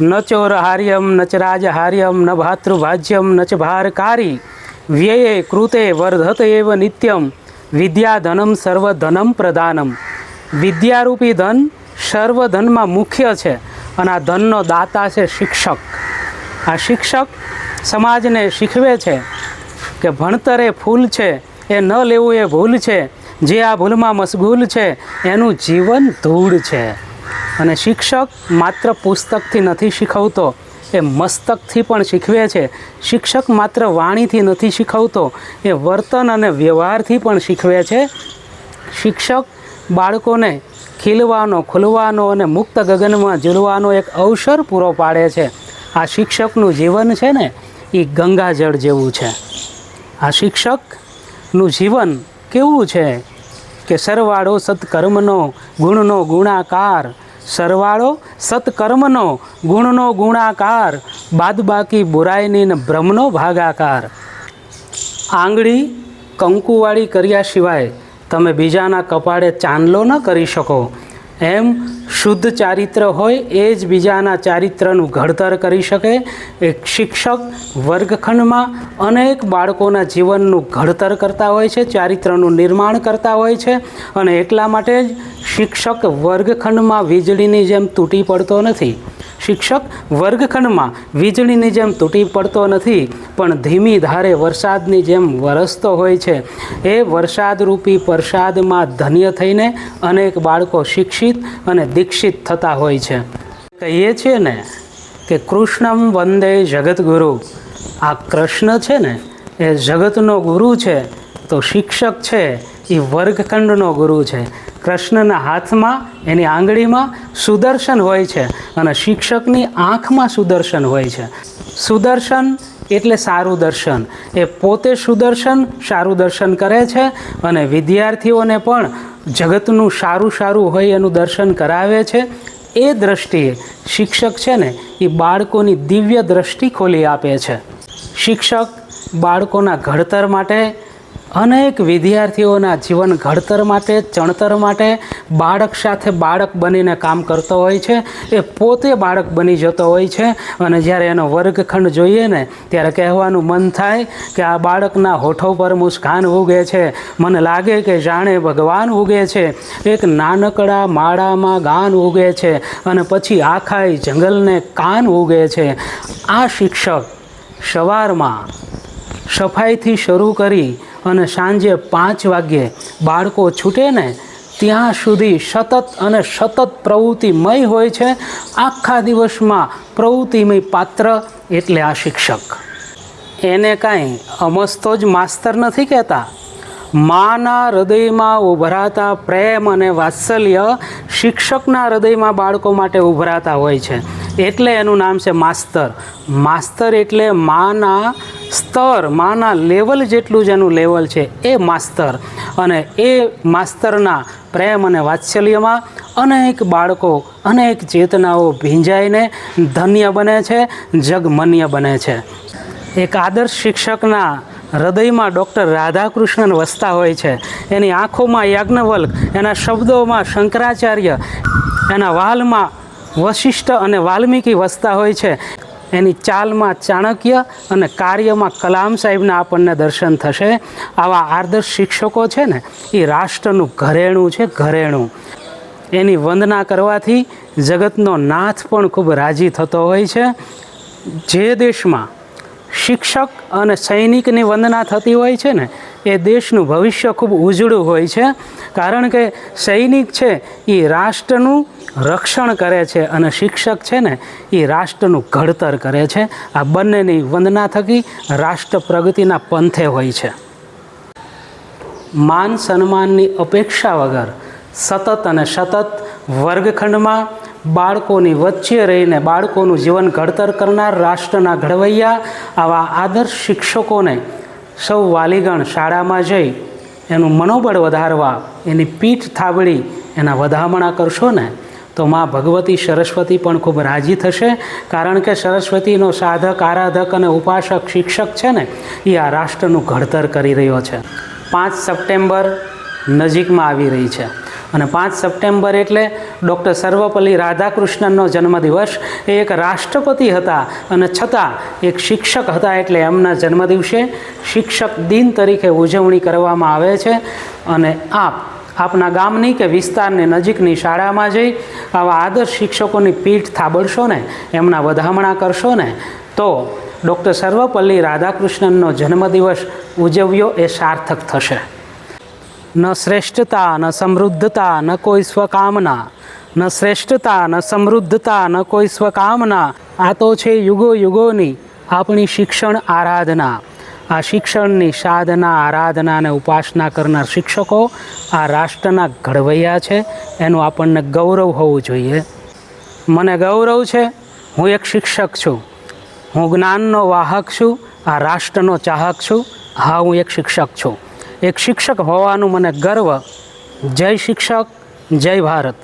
ન ચોરહાર્યમ ન ચ રાજહાર્યમ ન ભાતૃભાજ્યમ ન ચ ભારકારી વ્યયે કૃતે વર્ધત એવ નિત્યમ વિદ્યાધનમ સર્વધનમ પ્રદાનમ વિદ્યારૂપી ધન સર્વધનમાં મુખ્ય છે અને આ ધનનો દાતા છે શિક્ષક. આ શિક્ષક સમાજને શીખવે છે કે ભણતર એ ફૂલ છે, એ ન લેવું એ ભૂલ છે, જે આ ભૂલમાં મશગુલ છે, એનું જીવન ધૂળ છે. અને શિક્ષક માત્ર પુસ્તકથી નથી શીખવતો, એ મસ્તકથી પણ શીખવે છે. શિક્ષક માત્ર વાણીથી નથી શીખવતો, એ વર્તન અને વ્યવહારથી પણ શીખવે છે. શિક્ષક બાળકોને ખીલવાનો, ખુલવાનો અને મુક્ત ગગનમાં ઝૂલવાનો એક અવસર પૂરો પાડે છે. આ શિક્ષકનું જીવન છે ને એ ગંગાજળ જેવું છે. આ શિક્ષકનું જીવન કેવું છે કે સરવાળો સત્કર્મનો, ગુણનો ગુણાકાર સરવાળો સત્કર્મનો ગુણનો ગુણાકાર, બાદબાકી બુરાઈની ને બ્રહ્મનો ભાગાકાર. આંગળી કંકુવાળી કર્યા સિવાય તમે બીજાના કપાળે ચાંદલો ન કરી શકો. એમ શુદ્ધ ચારિત્ર હોય એ જ બીજાના ચારિત્રનું ઘડતર કરી શકે. એક શિક્ષક વર્ગખંડમાં અનેક બાળકોના જીવનનું ઘડતર કરતા હોય છે, ચારિત્રનું નિર્માણ કરતા હોય છે અને એટલા માટે જ શિક્ષક વર્ગખંડમાં વીજળીની જેમ તૂટી પડતો નથી. શિક્ષક વર્ગખંડમાં વીજળીની જેમ તૂટી પડતો નથી, પણ ધીમી ધારે વરસાદની જેમ વરસતો હોય છે. એ વરસાદરૂપી પ્રસાદમાં ધન્ય થઈને અનેક બાળકો શિક્ષિત અને દીક્ષિત થતા હોય છે. કહીએ છીએ ને કે કૃષ્ણમ વંદે જગતગુરુ આ કૃષ્ણ છે ને, એ જગતનો ગુરુ છે, તો શિક્ષક છે એ વર્ગખંડનો ગુરુ છે. કૃષ્ણના હાથમાં, એની આંગળીમાં સુદર્શન હોય છે અને શિક્ષકની આંખમાં સુદર્શન હોય છે. સુદર્શન એટલે સારું દર્શન. એ પોતે સુદર્શન, સારું દર્શન કરે છે અને વિદ્યાર્થીઓને પણ જગતનું સારું સારું હોય એનું દર્શન કરાવે છે. એ દ્રષ્ટિએ શિક્ષક છે ને, એ બાળકોની દિવ્ય દ્રષ્ટિ ખોલી આપે છે. શિક્ષક બાળકોના ઘડતર માટે અનેક વિદ્યાર્થીઓના જીવન ઘડતર માટે, ચણતર માટે બાળક સાથે બાળક બનીને કામ કરતો હોય છે. એ પોતે બાળક બની જતો હોય છે અને જ્યારે એનો વર્ગખંડ જોઈએ ને, ત્યારે કહેવાનું મન થાય કે આ બાળકના હોઠો પર મુસ્કાન ઉગે છે. મને લાગે કે જાણે ભગવાન ઉગે છે. એક નાનકડા માળામાં ગાન ઉગે છે અને પછી આખા જંગલને કાન ઉગે છે. આ શિક્ષક સવારમાં સફાઈથી શરૂ કરી અને સાંજે પાંચ વાગ્યે બાળકો છૂટે ને ત્યાં સુધી સતત અને સતત પ્રવૃત્તિમય હોય છે. આખા દિવસમાં પ્રવૃત્તિમય પાત્ર એટલે આ શિક્ષક. એને કાંઈ અમસ્તો જ માસ્તર નથી કહેતા. માના હૃદયમાં ઉભરાતા પ્રેમ અને વાત્સલ્ય શિક્ષકના હૃદયમાં બાળકો માટે ઉભરાતા હોય છે. એટલે એનું નામ છે માસ્તર. માસ્તર એટલે માના સ્તર માના લેવલ જેટલું જ એનું લેવલ છે એ માસ્તર. અને એ માસ્તરના પ્રેમ અને વાત્સલ્યમાં અનેક બાળકો, અનેક ચેતનાઓ ભીંજાઈને ધન્ય બને છે, જગમન્ય બને છે. એક આદર્શ શિક્ષકના હૃદયમાં ડૉક્ટર રાધાકૃષ્ણન વસતા હોય છે. એની આંખોમાં યાજ્ઞવલ્ક, એના શબ્દોમાં શંકરાચાર્ય, એના વાલમાં વશિષ્ઠ અને વાલ્મીકી વસતા હોય છે. એની ચાલમાં ચાણક્ય અને કાર્યમાં કલામ સાહેબના આપણને દર્શન થશે. આવા આદર્શ શિક્ષકો છે ને, એ રાષ્ટ્રનું ઘરેણું છે, ઘરેણું. એની વંદના કરવાથી જગતનો નાથ પણ ખૂબ રાજી થતો હોય છે. જે દેશમાં શિક્ષક અને સૈનિકની વંદના થતી હોય છે ને, એ દેશનું ભવિષ્ય ખૂબ ઉજળું હોય છે. કારણ કે સૈનિક છે, એ રાષ્ટ્રનું રક્ષણ કરે છે અને શિક્ષક છે ને, એ રાષ્ટ્રનું ઘડતર કરે છે. આ બંનેની વંદના થકી રાષ્ટ્ર પ્રગતિના પંથે હોય છે. માન સન્માનની અપેક્ષા વગર સતત અને સતત વર્ગખંડમાં બાળકોની વચ્ચે રહીને બાળકોનું જીવન ઘડતર કરનાર રાષ્ટ્રના ઘડવૈયા આવા આદર્શ શિક્ષકોને સૌ વાલીગણ શાળામાં જઈ એનું મનોબળ વધારવા, એની પીઠ થાબડી એના વધામણા કરશો ને તો મા ભગવતી સરસ્વતી પણ ખૂબ રાજી થશે. કારણ કે સરસ્વતીનો સાધક, આરાધક અને ઉપાસક, શિક્ષક છે ને, એ આ રાષ્ટ્રનું ઘડતર કરી રહ્યો છે. પાંચ સપ્ટેમ્બર નજીકમાં આવી રહી છે. અને પાંચ સપ્ટેમ્બર એટલે ડૉક્ટર સર્વપલ્લી રાધાકૃષ્ણનનો જન્મદિવસ. એ એક રાષ્ટ્રપતિ હતા અને છતાં એક શિક્ષક હતા એટલે એમના જન્મદિવસે શિક્ષક દિન તરીકે ઉજવણી કરવામાં આવે છે. અને આપ આપના ગામની કે વિસ્તારની નજીકની શાળામાં જઈ આવા આદર્શ શિક્ષકોની પીઠ થાબડશો ને, એમના વધામણા કરશો ને, તો ડૉક્ટર સર્વપલ્લી રાધાકૃષ્ણનનો જન્મદિવસ ઉજવ્યો એ સાર્થક થશે. ન શ્રેષ્ઠતા, ન સમૃદ્ધતા, ન કોઈ સ્વકામના, ન શ્રેષ્ઠતા, ન સમૃદ્ધતા, ન કોઈ સ્વકામના, આ તો છે યુગો યુગોની આપણી શિક્ષણ આરાધના. આ શિક્ષણની સાધના, આરાધના અને ઉપાસના કરનાર શિક્ષકો આ રાષ્ટ્રના ઘડવૈયા છે. એનું આપણને ગૌરવ હોવું જોઈએ. મને ગૌરવ છે, હું એક શિક્ષક છું. હું જ્ઞાનનો વાહક છું, આ રાષ્ટ્રનો ચાહક છું, હા, હું એક શિક્ષક છું. એક શિક્ષક હોવાનું મને ગર્વ. જય શિક્ષક, જય ભારત.